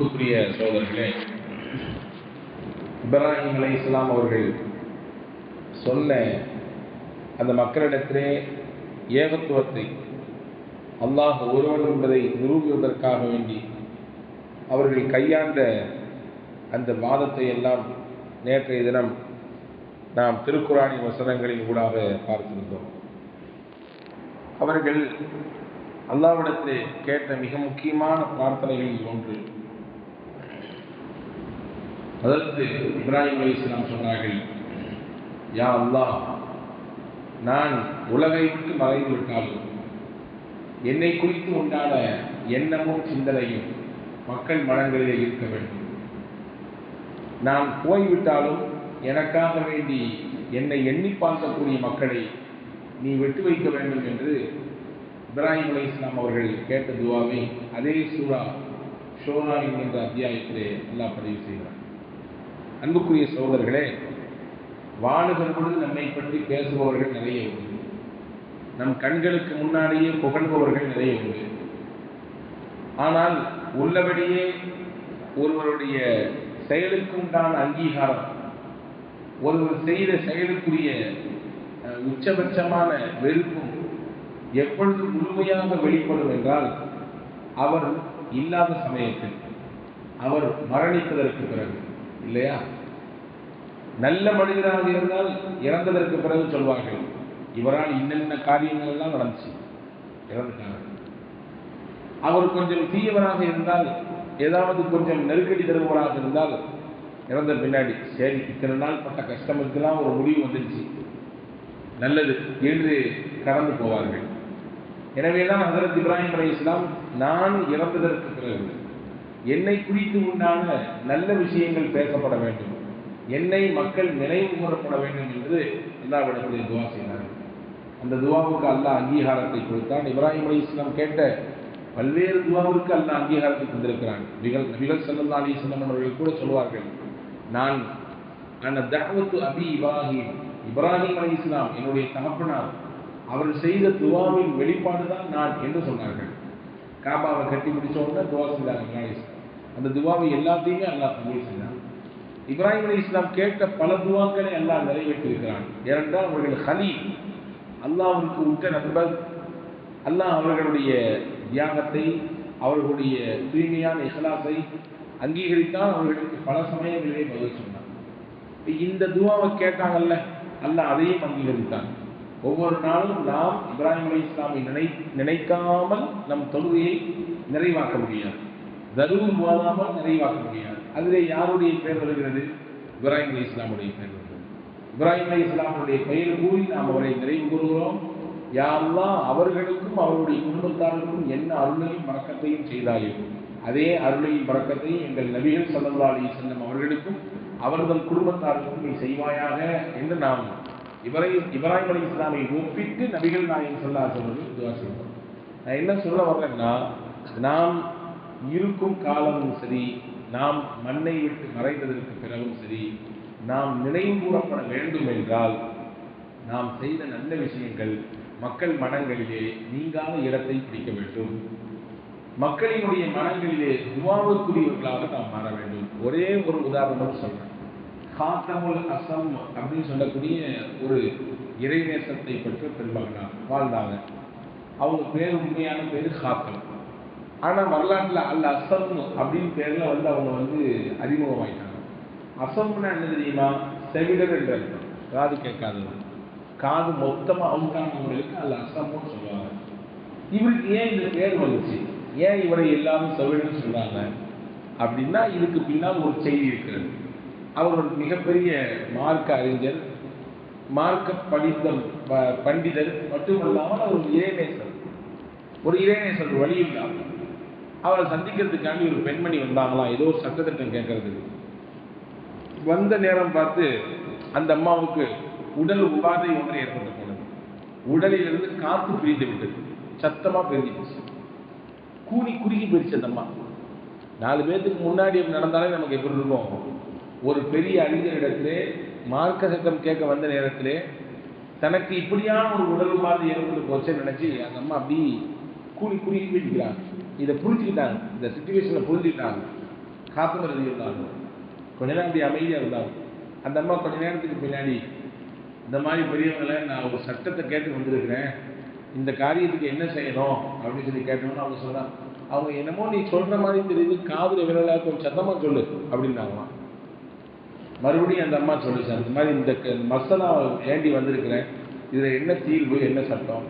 அன்புக்குரிய சோதர்களே இப்ராஹிம் அலை இஸ்லாம் அவர்கள் சொன்ன அந்த மக்களிடத்திலே ஏகத்துவத்தை அல்லாஹ் ஒருவன் என்பதை நிரூபிப்பதற்காக வேண்டி அவர்கள் கையாண்ட அந்த வாதத்தை எல்லாம் நேற்றைய தினம் நாம் திருக்குறானின் வசனங்களின் ஊடாக பார்த்திருந்தோம். அவர்கள் அல்லாவிடத்தில் கேட்ட மிக முக்கியமான பிரார்த்தனைகளில் ஒன்று அதற்கு இப்ராஹிம் அலி இஸ்லாம் சொன்னார்கள் யா அல்லாஹ் நான் உலகை விட்டு மறைந்து விட்டாலும் என்னை குறித்து உண்டான எண்ணமும் சிந்தனையும் மக்கள் மனங்களிலே இருக்க வேண்டும். நான் போய்விட்டாலும் எனக்காக வேண்டி என்னை எண்ணி பார்க்கக்கூடிய மக்களை நீ வெட்டு வைக்க வேண்டும் என்று இப்ராஹிம் அலி இஸ்லாம் அவர்கள் கேட்ட துவாவை அதே சூரா ஷோரா என்கின்ற அத்தியாயத்திலே அல்லாஹ் பதிவு செய்கிறார் அன்புக்குரிய சகோதரர்களே வாழுகிற பொழுது நம்மை பற்றி பேசுபவர்கள் நிறைய உண்டு. நம் கண்களுக்கு முன்னாடியே புகழ்பவர்கள் நிறைய உண்டு. ஆனால் உள்ளபடியே ஒருவருடைய செயலுக்கு உண்டான அங்கீகாரம் ஒருவர் செய்த செயலுக்குரிய அஹ், உச்சபட்சமான வெறுப்பும் எப்பொழுது முழுமையாக வெளிப்படும் என்றால் அவர் இல்லாத சமயத்தில் அவர் மரணித்ததற்கு பிறகு இல்லையா? நல்ல மனிதராக இருந்தால் இறந்ததற்கு பிறகு சொல்வார்கள். இவரால் இன்னென்ன காரியங்கள் எல்லாம் நடந்துச்சு? இறந்துட்டாங்க. அவர் கொஞ்சம் தீயவராக இருந்தால் ஏதாவது கொஞ்சம் நெருக்கடி தருபவராக இருந்தால் இறந்த பின்னாடி சரி இத்தனை நாள் பட்ட கஷ்டமுக்கெல்லாம் ஒரு முடிவு வந்துடுச்சு நல்லது என்று கடந்து போவார்கள். எனவே தான் ஹசரத் இப்ராஹிம் அலி இஸ்லாம் நான் இறந்ததற்கு பிறகு என்னை குறித்து உண்டான நல்ல விஷயங்கள் பேசப்பட வேண்டும். என்னை மக்கள் நினைவு கூறப்பட வேண்டும் என்று அல்லாவிடத்திலே துவா செய்தார்கள். அந்த துவாவுக்கு அல்லாஹ் அங்கீகாரத்தை கொடுத்தான். இப்ராஹிம் அலி இஸ்லாம் கேட்ட பல்வேறு துவாவிற்கு அல்லாஹ் அங்கீகாரத்தை தந்திருக்கிறான். நபிகள் நபிகள் சல்லா அலி இஸ்லாம் அவர்கள் கூட சொல்வார்கள் நான் அந்த தகவத்து அபி இப்ராஹிம். இப்ராஹிம் அலி இஸ்லாம் என்னுடைய தகப்பனார் அவர் செய்த துவாவின் வெளிப்பாடு தான் நான் என்று சொன்னார்கள். காபாவை கட்டி முடிச்ச உடனே துவா செய்தாங்க அந்த துவாவை எல்லாத்தையுமே அல்லாஹ் கபூல் செய்தார். இப்ராஹிம் அலி இஸ்லாம் கேட்ட பல துவாக்களை அல்லாஹ் நிறைவேற்றியிருக்கிறான். ஏனென்றால் அவர்கள் ஹலீல் அல்லாஹ்வுக்கு உற்ற நண்பர் அல்லாஹ் அவர்களுடைய தியாகத்தை அவர்களுடைய தூய்மையான இஹ்லாஸை அங்கீகரித்தால் அவர்களுக்கு பல சமயங்களிலே பதில் சொன்னான். இந்த துவாவை கேட்டாங்கல்ல அல்லாஹ் அதையும் அங்கீகரித்தான். ஒவ்வொரு நாளும் நாம் இப்ராஹிம் அலி இஸ்லாமை நினை நினைக்காமல் நம் தொழுகையை நிறைவாக்க முடியாது. தருவும் ஓதாமல் நிறைவாக்க முடியாது. அதிலே யாருடைய பெயர் வருகிறது? இப்ராஹிம் அலி இஸ்லாமுடைய பெயர் வருகிறது. இப்ராஹிம் அலி இஸ்லாமுடைய பெயர் கூறி நாம் அவரை நிறைவு கூறுகிறோம். யாரெல்லாம் அவர்களுக்கும் அவருடைய குடும்பத்தாருக்கும் என்ன அருளையும் வணக்கத்தையும் செய்தாயோ. அதே அருளையும் வணக்கத்தையும் எங்கள் நபிகள் சல்லா அலி செல்லம் அவர்களுக்கும் அவர்கள் குடும்பத்தாருக்கும் நீ செய்வாயாக என்று நாம் இவரை இப்ராஹிம் அலி இஸ்லாமை ஒப்பிட்டு நபிகள் நாயகம் சொல்லா சொல்வது துவா செய்வோம் நான் என்ன சொல்ல வர்றேன்னா நாம் இருக்கும் காலமும் சரி நாம் மண்ணை விட்டு மறைந்ததற்கு பிறகும் சரி நாம் நினைவு கூறப்பட வேண்டும் என்றால் நாம் செய்த நல்ல விஷயங்கள் மக்கள் மனங்களிலே நீங்காத இடத்தை பிடிக்க வேண்டும். மக்களினுடைய மனங்களிலே துவாவுக்குரியவர்களாக நாம் மாற வேண்டும். ஒரே ஒரு உதாரணம் சொல்றேன். காத்தமுல் அசம் அப்படின்னு சொல்லக்கூடிய ஒரு இறைநேசத்தை பெற்ற பெருமகனார் வாழ்ந்தாங்க அவங்க பேர் உண்மையான பேர் காத்தம். ஆனால் வரலாற்றில் அல்ல அசம் அப்படின்னு பேரில் வந்து அவங்க வந்து அறிமுகமாயிட்டாங்க. அசம்னா என்ன தெரியுமா? செவிடர் என்ற அர்த்தம். காது கேட்காதது காது மொத்தமாக அவுட்டானவங்களுக்கு அல்ல அசம்னு சொல்லுவாங்க. இவருக்கு ஏன் இந்த பேர் வந்துச்சு? ஏன் இவரை எல்லாரும் செவிடர்னு சொல்கிறாங்க அப்படின்னா இதுக்கு பின்னால் ஒரு செய்தி இருக்கிறது. அவர் ஒரு மிகப்பெரிய மார்க்க அறிஞர் மார்க்க படித்த ப- பண்டிதர் மட்டுமல்லாமல் அவர் ஒரு இறைநேசர். ஒரு இறைநேசர் வழியில்லாமல் அவரை சந்திக்கிறதுக்காண்டி ஒரு பெண்மணி வந்தாங்களாம். ஏதோ ஒரு சட்டத்திட்டம் கேட்கறதுக்கு வந்த நேரம் பார்த்து அந்த அம்மாவுக்கு உடல் உபாதை ஒன்று ஏற்பட்டு போனது. உடலிலிருந்து காத்து பிரிந்து விட்டது. சத்தமா போச்சு கூனி குறுகி போயிடுச்சு அந்த அம்மா. நாலு பேர்த்துக்கு முன்னாடி நடந்தாலே நமக்கு எப்படி இருக்கும்? ஒரு பெரிய அறிஞரிடத்திலே மார்க்க சட்டம் கேட்க வந்த நேரத்திலே தனக்கு இப்படியான ஒரு உடல் உபாதை ஏற்பட்டு போச்சேன்னு நினைச்சு அந்த அம்மா அப்படி கூலி குறுகி போயிட்டுக்கிறாங்க இதை புரிஞ்சுக்கிட்டாங்க. இந்த சுச்சுவேஷனை புரிஞ்சுக்கிட்டாங்க. காத்துமருதி இருந்தாங்க. கொஞ்ச நேரம் அப்படி அமைதியாக இருந்தாங்க. அந்த அம்மா கொஞ்ச நேரத்துக்கு பின்னாடி இந்த மாதிரி பெரியவங்களை நான் ஒரு சட்டத்தை கேட்டு வந்திருக்கிறேன். இந்த காரியத்துக்கு என்ன செய்யணும்? அப்படின்னு சொல்லி கேட்டோம்னு அவங்க சொல்கிறான் அவங்க என்னமோ நீ சொல்கிற மாதிரி தெரியுது. காதல் விரலாக கொஞ்சம் சத்தமாக சொல்லு அப்படின்னாங்களாம். மறுபடியும் அந்த அம்மா சொல்லுச்சு அந்த மாதிரி இந்த க- மசாலா வேண்டி வந்திருக்கிறேன்? இதில் என்ன தீர்வு? என்ன சட்டம்?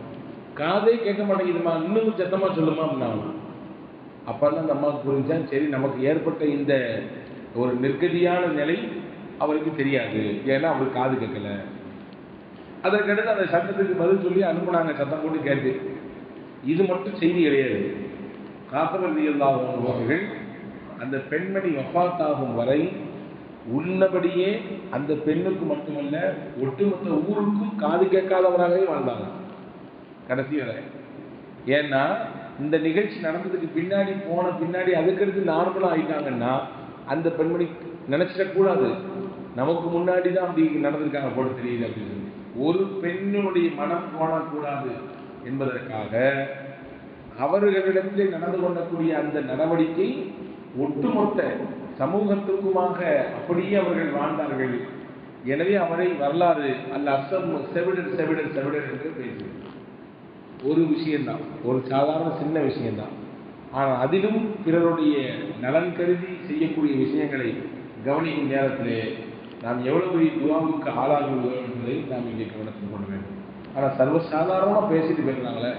காதே கேட்க மாட்டேங்குதுமா? இன்னும் சத்தமாக சொல்லுமா? அப்படின்னாங்களாம். அப்பதான் அந்த அம்மாவுக்கு புரிஞ்சான் சரி நமக்கு ஏற்பட்ட இந்த ஒரு நெருக்கடியான நிலை அவருக்கு தெரியாது. ஏன்னா அவர் காது கேட்கல. அதற்கடுத்து அந்த சட்டத்துக்கு பதில் சொல்லி அனுப்புனாங்க சத்தம் போட்டு கேட்டு. இது மட்டும் செய்தி கிடையாது. காப்பவர்கள் அந்த பெண்மணி வஃபாத்தாகும் வரை உள்ளபடியே அந்த பெண்ணுக்கு மட்டுமல்ல ஒட்டுமொத்த ஊருக்கும் காது கேட்காதவராகவே வாழ்ந்தாங்க. கடைசி வரை. ஏன்னா இந்த நிகழ்ச்சி நடந்ததுக்கு பின்னாடி போன பின்னாடி அதுக்கடுத்து நார்மலாக ஆயிட்டாங்கன்னா அந்த பெண்மணி நினைச்சிடக்கூடாது நமக்கு முன்னாடி தான் அப்படி நடந்திருக்காங்க போல தெரியுது அப்படின்னு சொல்லி. ஒரு பெண்ணுடைய மனம் போடக்கூடாது என்பதற்காக அவர்களிடத்திலே நடந்து கொள்ளக்கூடிய அந்த நடவடிக்கை ஒட்டுமொத்த சமூகத்திற்குமாக அப்படியே அவர்கள் வாழ்ந்தார்கள். எனவே அவரை வரலாறு அல்ல அசம் செவிடர் செவிடர் செவிடர் என்று பேசுகிறார் ஒரு விஷயந்தான் ஒரு சாதாரண சின்ன விஷயந்தான் ஆனால் அதிலும் பிறருடைய நலன் கருதி செய்யக்கூடிய விஷயங்களை கவனிக்கும் நேரத்திலே நாம் எவ்வளவு பெரிய துவாவுக்கு ஆளாகுகிறோம் என்பதை நாம் இங்கே கவனத்தில் கொள்ள வேண்டும். ஆனால் சர்வசாதாரணமாக பேசிட்டு போயிருந்தாங்களே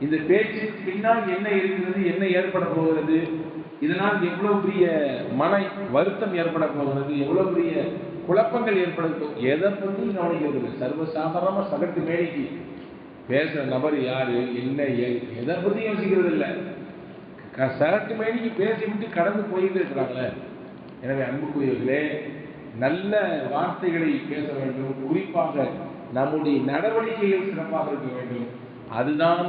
இந்த பேச்சுக்கு பின்னால் என்ன இருக்கிறது என்ன ஏற்பட போகிறது இதனால் எவ்வளவு பெரிய மன வருத்தம் ஏற்பட போகிறது எவ்வளவு பெரிய குழப்பங்கள் ஏற்பட எதை பற்றி கவனிக்கிறது? சர்வசாதாரணமாக சகட்டு மேடைக்கு பேசுகிற நபர் யாரு என்ன எதை பற்றி யோசிக்கிறது இல்லை. சரட்டு மேனிக்கு பேசிவிட்டு கடந்து போயிட்டு இருக்கிறாங்களே. எனவே அன்புக்குரியவர்களே நல்ல வார்த்தைகளை பேச வேண்டும். குறிப்பாக நம்முடைய நடவடிக்கைகள் சிறப்பாக இருக்க வேண்டும். அதுதான்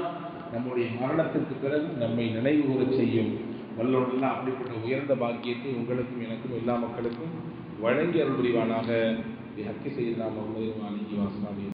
நம்முடைய மரணத்திற்கு பிறகு நம்மை நினைவு செய்யும். வல்லோடெல்லாம் அப்படிப்பட்ட உயர்ந்த பாக்கியத்தை உங்களுக்கும் எனக்கும் எல்லா மக்களுக்கும் வழங்கி அருள் புரிவானாக. ஹக்கி செய்யலாம் வாணி வாசனாமி